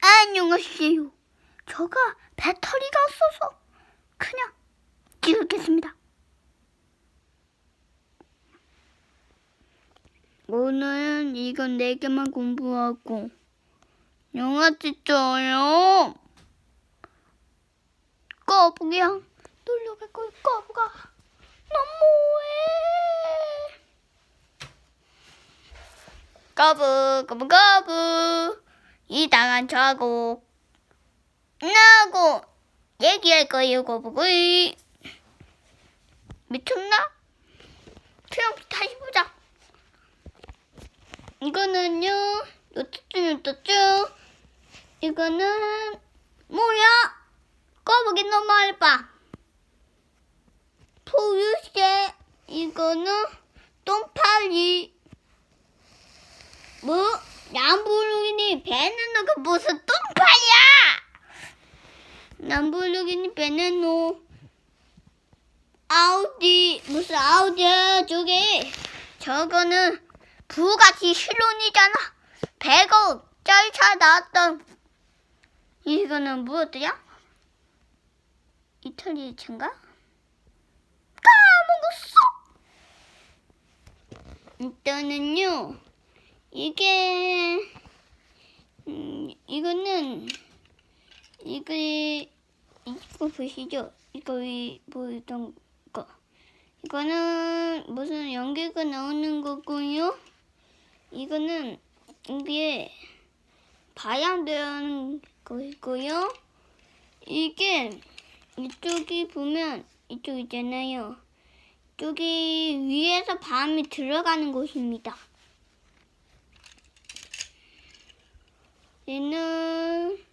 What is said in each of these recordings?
안녕하세요. 저가 배터리가 없어서 그냥 찍겠습니다. 오늘은 이건 네 개만 공부하고 영화 찍어요. 거북이랑 놀러 갈 거예요. 거북아 너무해. 거북 거북 거북 이당한 저하고 나하고 얘기할 거예요 거북이. 미쳤나? 그럼 다시 보자. 이거는요 요트쭈 요트쭈. 이거는 뭐야? 거북이 너무 알바. 포유새 이거는 똥파리. 뭐? 남 부르기니 배는 누가 무슨 똥파야? 남부르기니 배는 노 아우디 무슨 아우디야 저게 저거는 부가티 실론이잖아 100억 짤차 나왔던 이거는 무엇이야? 이탈리아 차인가? 까먹었어 일단은요 이게 음, 이거는 이거 이거 보시죠? 이거 이 보이던 거 이거는 무슨 연기가 나오는 거고요. 이거는 이게 바양되는 거이고요. 이게 이쪽이 보면 이쪽 있잖아요. 이쪽이 위에서 바람이 들어가는 곳입니다. 얘는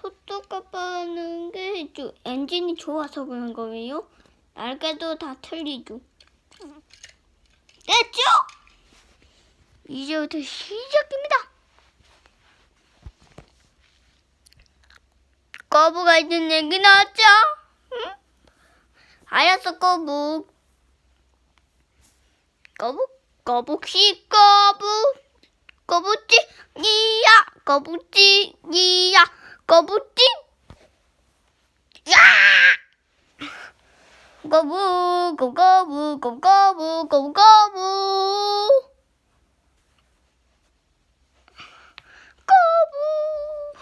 소떡 깜빡하는 게 엔진이 좋아서 그런 거예요. 날개도 다 틀리죠. 됐죠? 이제부터 시작입니다. 거북아 있는 얘기 나왔죠? 응? 알았어, 거북. 거북? 거북씨, 거북. 거북지, 니야. 거북지, 니야. 거북지. 야! 거북, 거북, 거북, 거북, 거북, 거북,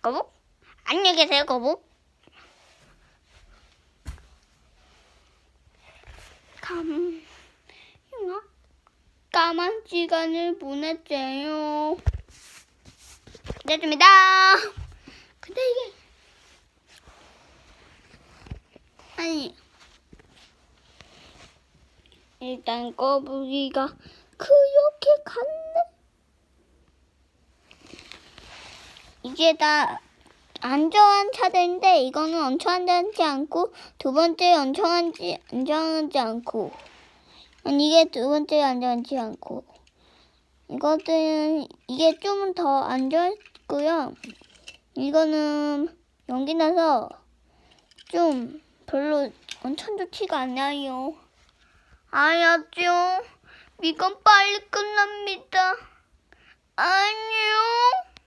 거북. 안녕히 계세요, 거북. 감? 까만 시간을 보냈어요. 됐습니다. 근데 이게 아니 일단 거북이가 그렇게 갔네. 이게 다 안전한 차들인데 이거는 엄청 안전하지 않고 두 번째 엄청 안전하지 않고 이게 두 번째 안전하지 않고 이것은 이게 좀 더 안전했고요. 이거는 연기 나서 좀 별로 엄청 좋지가 않아요. 알았죠? 이건 빨리 끝납니다. 안녕.